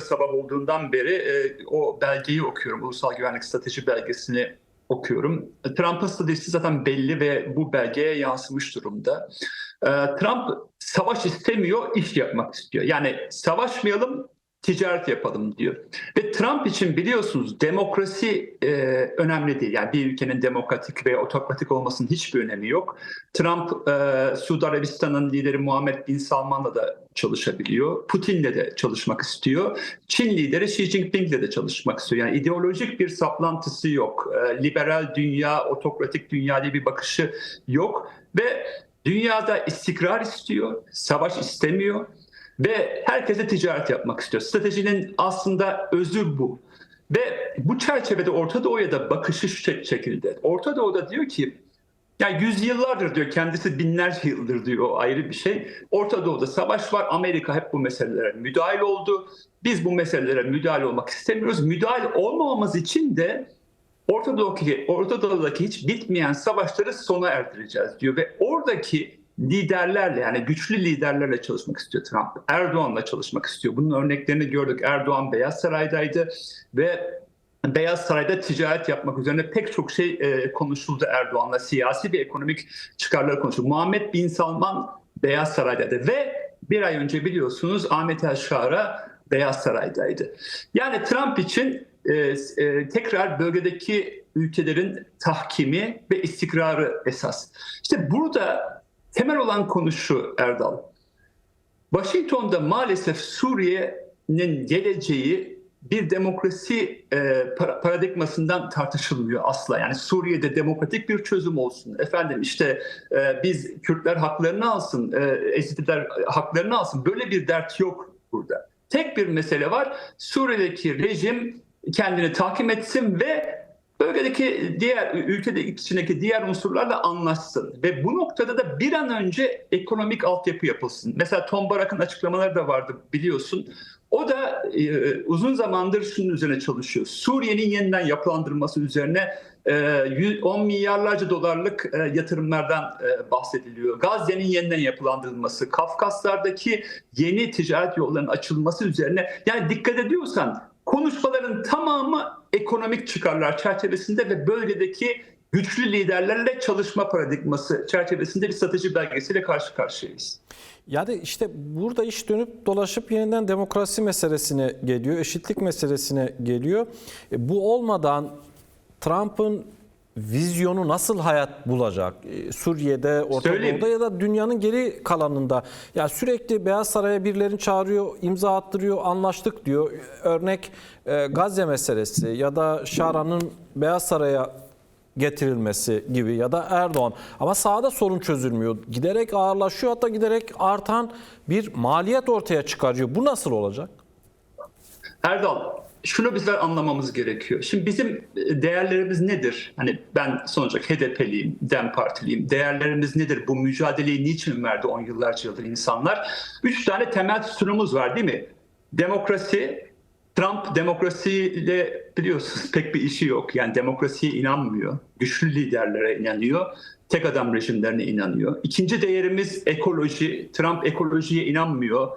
burada sabah olduğundan beri e, o belgeyi okuyorum. Ulusal Güvenlik Strateji belgesini okuyorum. Trump'ın stratejisi zaten belli ve bu belgeye yansımış durumda. E, Trump savaş istemiyor, iş yapmak istiyor. Yani savaşmayalım, ticaret yapalım diyor. Ve Trump için biliyorsunuz demokrasi e, önemli değil. Yani bir ülkenin demokratik ve otokratik olmasının hiçbir önemi yok. Trump e, Suudi Arabistan'ın lideri Muhammed Bin Salman'la da çalışabiliyor. Putin'le de çalışmak istiyor. Çin lideri Xi Jinping'le de çalışmak istiyor. Yani ideolojik bir saplantısı yok. E, liberal dünya, otokratik dünya diye bir bakışı yok. Ve dünyada istikrar istiyor, savaş istemiyor ve herkese ticaret yapmak istiyor. Stratejinin aslında özü bu. Ve bu çerçevede Orta Doğu'ya da bakışı şu şekilde. Orta Doğu'da diyor ki yani yüzyıllardır diyor kendisi binlerce yıldır diyor o ayrı bir şey. Orta Doğu'da savaş var. Amerika hep bu meselelere müdahil oldu. Biz bu meselelere müdahale olmak istemiyoruz. Müdahil olmamamız için de Orta Doğu'daki, Orta Doğu'daki hiç bitmeyen savaşları sona erdireceğiz diyor ve oradaki liderlerle yani güçlü liderlerle çalışmak istiyor Trump. Erdoğan'la çalışmak istiyor. Bunun örneklerini gördük. Erdoğan Beyaz Saray'daydı ve Beyaz Saray'da ticaret yapmak üzerine pek çok şey e, konuşuldu Erdoğan'la. Siyasi ve ekonomik çıkarları konuşuldu. Muhammed Bin Salman Beyaz Saray'daydı ve bir ay önce biliyorsunuz Ahmet Yaşar'a Beyaz Saray'daydı. Yani Trump için e, e, tekrar bölgedeki ülkelerin tahkimi ve istikrarı esas. İşte burada temel olan konu şu Erdal. Washington'da maalesef Suriye'nin geleceği bir demokrasi e, paradigmasından tartışılmıyor asla. Yani Suriye'de demokratik bir çözüm olsun. Efendim işte e, biz Kürtler haklarını alsın, e, Ezidiler haklarını alsın. Böyle bir dert yok burada. Tek bir mesele var. Suriye'deki rejim kendini tahkim etsin ve bölgedeki diğer ülkede içindeki diğer unsurlarla anlaşsın ve bu noktada da bir an önce ekonomik altyapı yapılsın. Mesela Tom Barak'ın açıklamaları da vardı biliyorsun. O da e, uzun zamandır şunun üzerine çalışıyor. Suriye'nin yeniden yapılandırılması üzerine e, 10 milyarlarca dolarlık e, yatırımlardan e, bahsediliyor. Gazze'nin yeniden yapılandırılması, Kafkaslardaki yeni ticaret yollarının açılması üzerine yani dikkat ediyorsan konuşmaların tamamı ekonomik çıkarlar çerçevesinde ve bölgedeki güçlü liderlerle çalışma paradigması çerçevesinde bir strateji belgesiyle karşı karşıyayız. Yani işte burada iş dönüp dolaşıp yeniden demokrasi meselesine geliyor, eşitlik meselesine geliyor. E, bu olmadan Trump'ın vizyonu nasıl hayat bulacak? E, Suriye'de, Orta Söyleyeyim. Doğu'da ya da dünyanın geri kalanında. Ya sürekli Beyaz Saray'a birilerini çağırıyor, imza attırıyor, anlaştık diyor. Örnek e, Gazze meselesi ya da Şara'nın Beyaz Saray'a getirilmesi gibi ya da Erdoğan. Ama sahada sorun çözülmüyor. Giderek ağırlaşıyor hatta giderek artan bir maliyet ortaya çıkarıyor. Bu nasıl olacak? Erdal, şunu bizler anlamamız gerekiyor. Şimdi bizim değerlerimiz nedir? Hani ben sonuçta HDP'liyim, DEM Partiliyim. Değerlerimiz nedir? Bu mücadeleyi niçin verdi 10 yıllarca yıldır insanlar? Üç tane temel sütunumuz var değil mi? Demokrasi, Trump demokrasiyle biliyorsunuz pek bir işi yok. Yani demokrasiye inanmıyor. Güçlü liderlere inanıyor. Tek adam rejimlerine inanıyor. İkinci değerimiz ekoloji. Trump ekolojiye inanmıyor.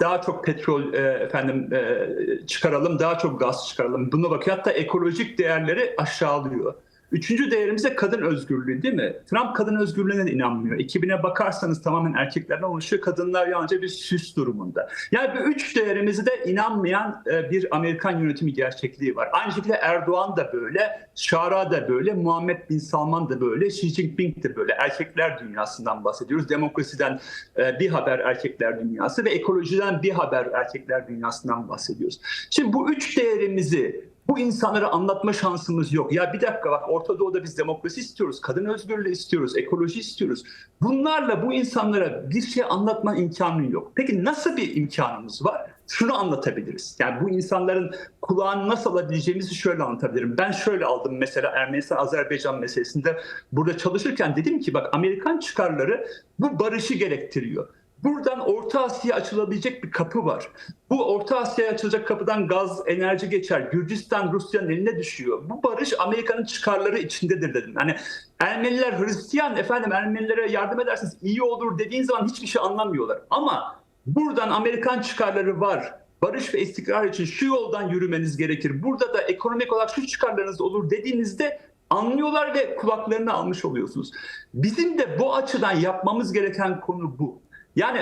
Daha çok petrol e, efendim e, çıkaralım, daha çok gaz çıkaralım. Buna bakıyor. Hatta ekolojik değerleri aşağılıyor. Üçüncü değerimiz de kadın özgürlüğü değil mi? Trump kadın özgürlüğüne de inanmıyor. Ekibine bakarsanız tamamen erkeklerden oluşuyor. Kadınlar yalnızca bir süs durumunda. Yani bu üç değerimizi de inanmayan e, bir Amerikan yönetimi gerçekliği var. Aynı şekilde Erdoğan da böyle, Şara da böyle, Muhammed Bin Salman da böyle, Xi Jinping de böyle. Erkekler dünyasından bahsediyoruz. Demokrasiden e, bir haber erkekler dünyası ve ekolojiden bir haber erkekler dünyasından bahsediyoruz. Şimdi bu üç değerimizi bu insanlara anlatma şansımız yok. Ya bir dakika bak Orta Doğu'da biz demokrasi istiyoruz, kadın özgürlüğü istiyoruz, ekoloji istiyoruz. Bunlarla bu insanlara bir şey anlatma imkanı yok. Peki nasıl bir imkanımız var? Şunu anlatabiliriz. Yani bu insanların kulağını nasıl alabileceğimizi şöyle anlatabilirim. Ben şöyle aldım mesela Ermenistan-Azerbaycan meselesinde burada çalışırken dedim ki bak Amerikan çıkarları bu barışı gerektiriyor. Buradan Orta Asya'ya açılabilecek bir kapı var. Bu Orta Asya'ya açılacak kapıdan gaz, enerji geçer. Gürcistan Rusya'nın eline düşüyor. Bu barış Amerika'nın çıkarları içindedir dedim. Yani Ermeniler Hristiyan, efendim Ermenilere yardım ederseniz iyi olur dediğin zaman hiçbir şey anlamıyorlar. Ama buradan Amerikan çıkarları var. barış ve istikrar için şu yoldan yürümeniz gerekir. Burada da ekonomik olarak şu çıkarlarınız olur dediğinizde anlıyorlar ve kulaklarını almış oluyorsunuz. Bizim de bu açıdan yapmamız gereken konu bu. Yani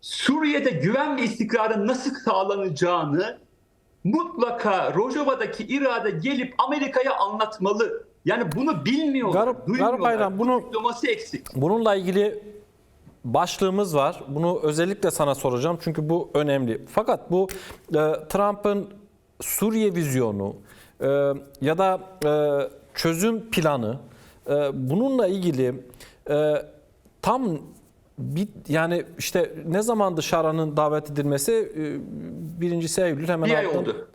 Suriye'de güven ve istikrarın nasıl sağlanacağını mutlaka Rojava'daki irade gelip Amerika'ya anlatmalı. Yani bunu bilmiyorlar, Garip- duymuyorlar. Garip Bayram, Bu bunu- diplomasi eksik. Bununla ilgili başlığımız var. Bunu özellikle sana soracağım çünkü bu önemli. Fakat bu e, Trump'ın Suriye vizyonu e, ya da e, çözüm planı e, bununla ilgili e, tam bir, yani işte ne zamandı Şara'nın davet edilmesi? E, birincisi Eylül hemen Bir ay ardından- oldu.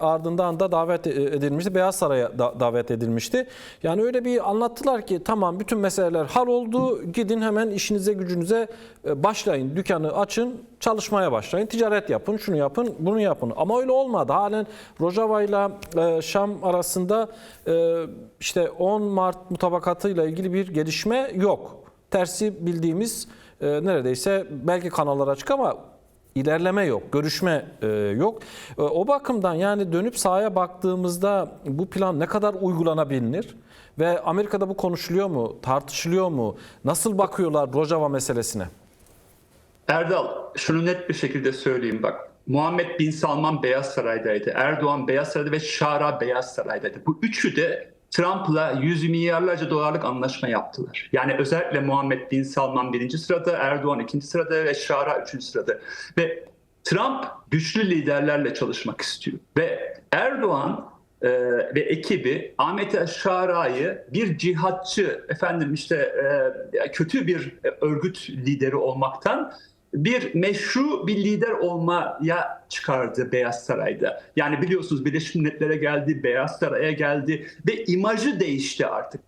ardından da davet edilmişti. Beyaz Saray'a da- davet edilmişti. Yani öyle bir anlattılar ki tamam bütün meseleler hal oldu. Gidin hemen işinize gücünüze e, başlayın. Dükkanı açın, çalışmaya başlayın. Ticaret yapın, şunu yapın, bunu yapın. Ama öyle olmadı. Halen Rojava ile e, Şam arasında e, işte 10 Mart mutabakatıyla ilgili bir gelişme yok. Tersi bildiğimiz e, neredeyse belki kanallar açık ama ilerleme yok, görüşme e, yok. E, o bakımdan yani dönüp sahaya baktığımızda bu plan ne kadar uygulanabilir ve Amerika'da bu konuşuluyor mu, tartışılıyor mu? Nasıl bakıyorlar Rojava meselesine? Erdal şunu net bir şekilde söyleyeyim bak. Muhammed Bin Salman Beyaz Saray'daydı. Erdoğan Beyaz Saray'da ve Şara Beyaz Saray'daydı. Bu üçü de Trump'la yüz milyarlarca dolarlık anlaşma yaptılar. Yani özellikle Muhammed Bin Salman birinci sırada, Erdoğan ikinci sırada ve Şara üçüncü sırada. Ve Trump güçlü liderlerle çalışmak istiyor. Ve Erdoğan e, ve ekibi Ahmet Şara'yı bir cihatçı, efendim işte e, kötü bir örgüt lideri olmaktan bir meşru bir lider olmaya çıkardı Beyaz Saray'da. Yani biliyorsunuz Birleşmiş Milletler'e geldi, Beyaz Saray'a geldi ve imajı değişti artık.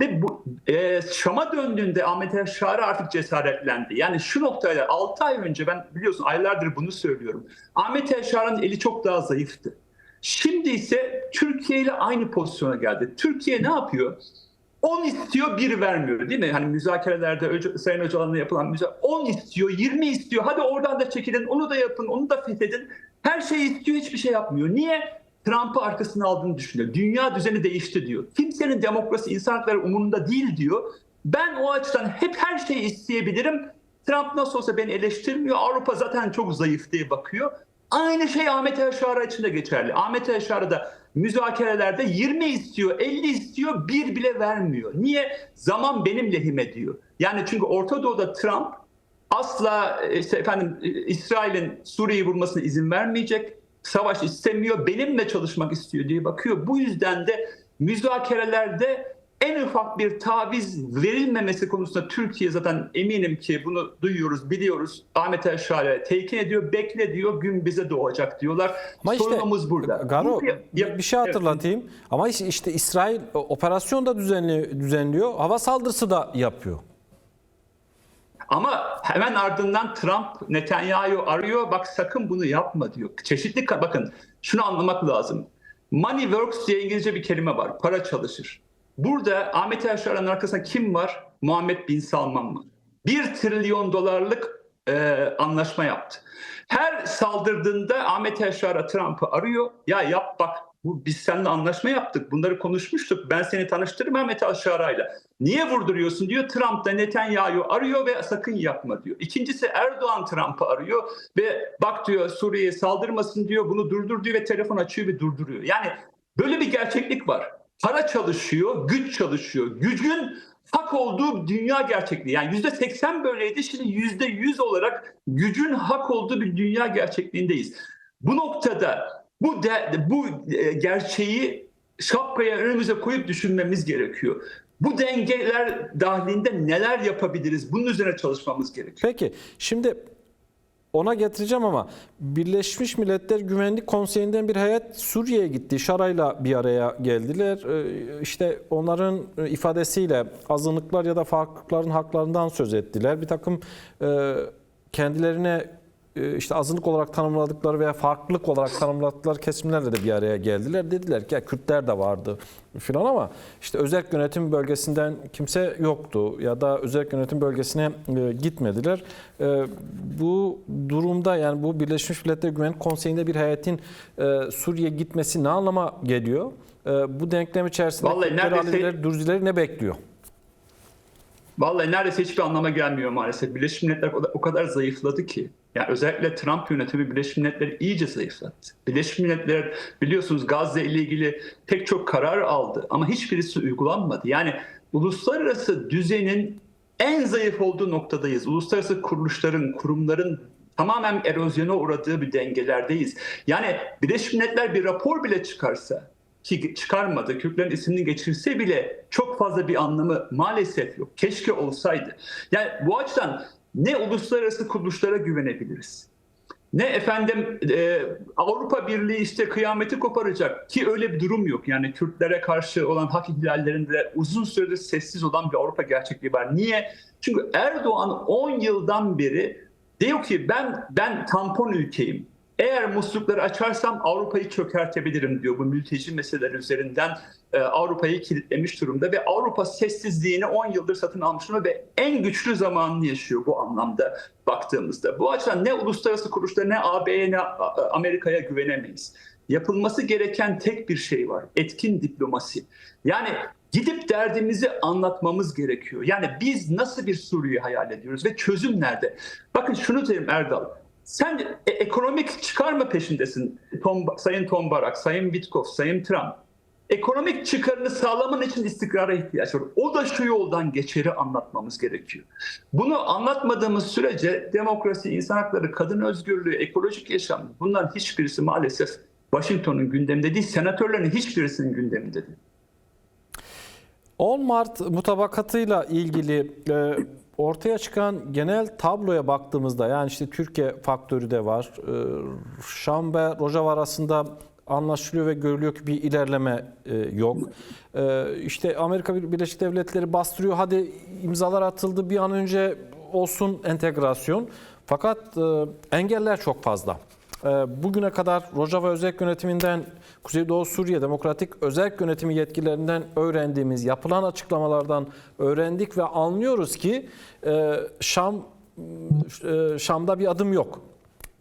Ve bu e, Şam'a döndüğünde Ahmet Şara artık cesaretlendi. Yani şu noktayla 6 ay önce ben biliyorsun aylardır bunu söylüyorum. Ahmet Şara'nın eli çok daha zayıftı. Şimdi ise Türkiye ile aynı pozisyona geldi. Türkiye ne yapıyor? 10 istiyor, 1 vermiyor değil mi? Hani müzakerelerde Öca- Sayın Öcalan'la yapılan müzakere 10 istiyor, 20 istiyor. Hadi oradan da çekilin, onu da yapın, onu da fethedin. Her şeyi istiyor, hiçbir şey yapmıyor. Niye? Trump'ı arkasına aldığını düşünüyor. Dünya düzeni değişti diyor. Kimsenin demokrasi, insan hakları umurunda değil diyor. Ben o açıdan hep her şeyi isteyebilirim. Trump nasıl olsa beni eleştirmiyor. Avrupa zaten çok zayıf diye bakıyor. Aynı şey Ahmet Erşara için de geçerli. Ahmet Erşara da müzakerelerde 20 istiyor, 50 istiyor, bir bile vermiyor. Niye? Zaman benim lehime diyor. Yani çünkü Orta Doğu'da Trump asla işte efendim İsrail'in Suriye'yi vurmasına izin vermeyecek. Savaş istemiyor, benimle çalışmak istiyor diye bakıyor. Bu yüzden de müzakerelerde en ufak bir taviz verilmemesi konusunda Türkiye zaten eminim ki bunu duyuyoruz, biliyoruz. Ahmet Erşar'a tekin ediyor, bekle diyor, gün bize doğacak diyorlar. Ama işte Sorunumuz burada. Garo bir, bir şey Evet. hatırlatayım. Ama işte, işte İsrail e, operasyon da düzenli, düzenliyor. Hava saldırısı da yapıyor. Ama hemen ardından Trump Netanyahu arıyor bak sakın bunu yapma diyor. Çeşitli bakın şunu anlamak lazım. Money works diye İngilizce bir kelime var. Para çalışır. Burada Ahmet Yaşar'ın arkasında kim var? Muhammed Bin Salman var. Bir trilyon dolarlık e, anlaşma yaptı. Her saldırdığında Ahmet Yaşar'a Trump'ı arıyor. Ya yap bak bu, biz seninle anlaşma yaptık. Bunları konuşmuştuk. Ben seni tanıştırırım Ahmet Yaşar'ayla. Niye vurduruyorsun diyor. Trump da Netanyahu arıyor ve sakın yapma diyor. İkincisi Erdoğan Trump'ı arıyor ve bak diyor Suriye'ye saldırmasın diyor. Bunu durdur diyor ve telefon açıyor ve durduruyor. Yani böyle bir gerçeklik var. Para çalışıyor, güç çalışıyor. Gücün hak olduğu dünya gerçekliği. Yani yüzde seksen böyleydi. Şimdi yüzde yüz olarak gücün hak olduğu bir dünya gerçekliğindeyiz. Bu noktada bu de, bu e, gerçeği şapkaya önümüze koyup düşünmemiz gerekiyor. Bu dengeler dahilinde neler yapabiliriz? Bunun üzerine çalışmamız gerekiyor. Peki şimdi ona getireceğim ama Birleşmiş Milletler Güvenlik Konseyi'nden bir heyet Suriye'ye gitti. Şarayla bir araya geldiler. Ee, İşte onların ifadesiyle azınlıklar ya da farklılıkların haklarından söz ettiler. Bir takım e, kendilerine e, işte azınlık olarak tanımladıkları veya farklılık olarak tanımladıkları kesimlerle de bir araya geldiler. Dediler ki ya Kürtler de vardı filan ama işte özel yönetim bölgesinden kimse yoktu ya da özel yönetim bölgesine e, gitmediler. E, bu durumda yani bu Birleşmiş Milletler Güvenlik Konseyi'nde bir heyetin e, Suriye gitmesi ne anlama geliyor? E, bu denklem içerisinde Vallahi neredeyse- Dürzileri ne bekliyor? Vallahi neredeyse hiçbir anlama gelmiyor maalesef. Birleşmiş Milletler o kadar zayıfladı ki. Yani özellikle Trump yönetimi Birleşmiş Milletleri iyice zayıflattı. Birleşmiş Milletler biliyorsunuz Gazze ile ilgili pek çok karar aldı ama hiçbirisi uygulanmadı. Yani uluslararası düzenin en zayıf olduğu noktadayız. Uluslararası kuruluşların, kurumların tamamen erozyona uğradığı bir dengelerdeyiz. Yani Birleşmiş Milletler bir rapor bile çıkarsa ki çıkarmadı, Kürtlerin ismini geçirse bile çok fazla bir anlamı maalesef yok. Keşke olsaydı. Yani bu açıdan ne uluslararası kuruluşlara güvenebiliriz? Ne efendim e, Avrupa Birliği işte kıyameti koparacak ki öyle bir durum yok. Yani Kürtlere karşı olan hak ihlallerinde uzun süredir sessiz olan bir Avrupa gerçekliği var. Niye? Çünkü Erdoğan 10 yıldan beri diyor ki ben ben tampon ülkeyim. Eğer muslukları açarsam Avrupa'yı çökertebilirim diyor bu mülteci meseleler üzerinden e, Avrupa'yı kilitlemiş durumda ve Avrupa sessizliğini 10 yıldır satın almış durumda ve en güçlü zamanını yaşıyor bu anlamda baktığımızda. Bu açıdan ne uluslararası kuruluşlara ne AB'ye ne Amerika'ya güvenemeyiz. Yapılması gereken tek bir şey var. Etkin diplomasi. Yani gidip derdimizi anlatmamız gerekiyor. Yani biz nasıl bir Suriye hayal ediyoruz ve çözüm nerede? Bakın şunu diyeyim Erdal. Sen e- ekonomik çıkar mı peşindesin? Tom, Sayın Tom Barak, Sayın Witkoff, Sayın Trump. Ekonomik çıkarını sağlaman için istikrara ihtiyaç var. O da şu yoldan geçeri anlatmamız gerekiyor. Bunu anlatmadığımız sürece demokrasi, insan hakları, kadın özgürlüğü, ekolojik yaşam bunların hiçbirisi maalesef Washington'un gündeminde değil, senatörlerin hiçbirisinin gündeminde değil. 10 Mart mutabakatıyla ilgili e, ortaya çıkan genel tabloya baktığımızda yani işte Türkiye faktörü de var. E, Şam ve Rojava arasında anlaşılıyor ve görülüyor ki bir ilerleme e, yok. E, işte Amerika Birleşik Devletleri bastırıyor. Hadi imzalar atıldı bir an önce olsun entegrasyon. Fakat engeller çok fazla. Ee, Bugüne kadar Rojava Özel Yönetiminden Kuzeydoğu Suriye Demokratik Özel Yönetimi yetkililerinden öğrendiğimiz yapılan açıklamalardan öğrendik ve anlıyoruz ki e, Şam e, Şam'da bir adım yok.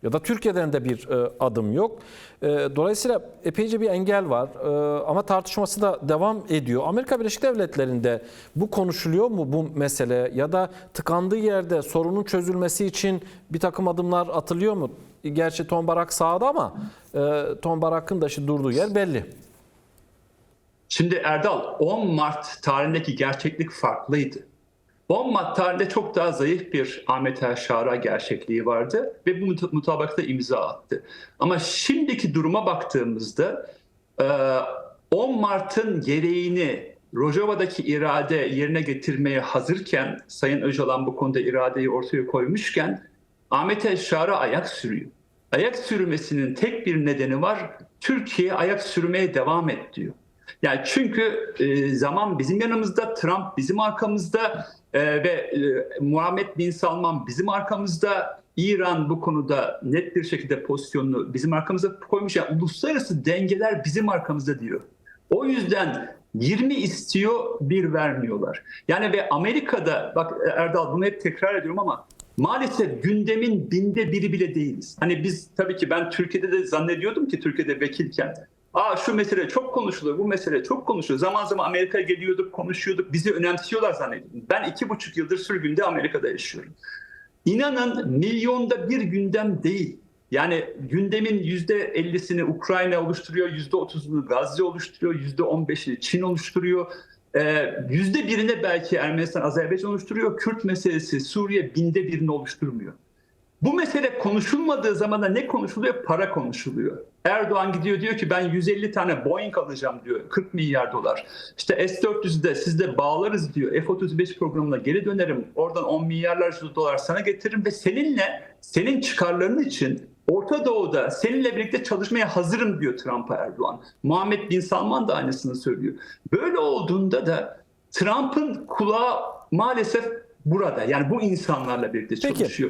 Ya da Türkiye'den de bir e, adım yok. Dolayısıyla epeyce bir engel var ama tartışması da devam ediyor. Amerika Birleşik Devletleri'nde bu konuşuluyor mu bu mesele ya da tıkandığı yerde sorunun çözülmesi için bir takım adımlar atılıyor mu? Gerçi Tom Barak sağda ama e, Tom Barak'ın da şimdi durduğu yer belli. Şimdi Erdal 10 Mart tarihindeki gerçeklik farklıydı. 10 Mart tarihinde çok daha zayıf bir Ahmet El Şara gerçekliği vardı ve bu muta- mutabakata imza attı. Ama şimdiki duruma baktığımızda e, 10 Mart'ın gereğini Rojava'daki irade yerine getirmeye hazırken Sayın Öcalan bu konuda iradeyi ortaya koymuşken Ahmet El Şara ayak sürüyor. Ayak sürmesinin tek bir nedeni var. Türkiye ayak sürmeye devam et diyor. Yani çünkü e, zaman bizim yanımızda, Trump bizim arkamızda e, ve e, Muhammed Bin Salman bizim arkamızda. İran bu konuda net bir şekilde pozisyonunu bizim arkamıza koymuş. Yani uluslararası dengeler bizim arkamızda diyor. O yüzden 20 istiyor, bir vermiyorlar. Yani ve Amerika'da, bak Erdal bunu hep tekrar ediyorum ama maalesef gündemin binde biri bile değiliz. Hani biz tabii ki ben Türkiye'de de zannediyordum ki Türkiye'de vekilken Aa şu mesele çok konuşuluyor, bu mesele çok konuşuluyor. Zaman zaman Amerika'ya geliyorduk, konuşuyorduk, bizi önemsiyorlar zannediyordum. Ben iki buçuk yıldır sürgünde Amerika'da yaşıyorum. İnanın milyonda bir gündem değil. Yani gündemin yüzde ellisini Ukrayna oluşturuyor, yüzde otuzunu Gazze oluşturuyor, yüzde on beşini Çin oluşturuyor. Ee, Yüzde birine belki Ermenistan, Azerbaycan oluşturuyor. Kürt meselesi Suriye binde birini oluşturmuyor. Bu mesele konuşulmadığı zaman da ne konuşuluyor? Para konuşuluyor. Erdoğan gidiyor diyor ki ben 150 tane Boeing alacağım diyor. 40 milyar dolar. İşte S-400'ü de sizde bağlarız diyor. F-35 programına geri dönerim. Oradan 10 milyarlarca dolar sana getiririm ve seninle senin çıkarların için Orta Doğu'da seninle birlikte çalışmaya hazırım diyor Trump'a Erdoğan. Muhammed Bin Salman da aynısını söylüyor. Böyle olduğunda da Trump'ın kulağı maalesef burada. Yani bu insanlarla birlikte Peki. çalışıyor.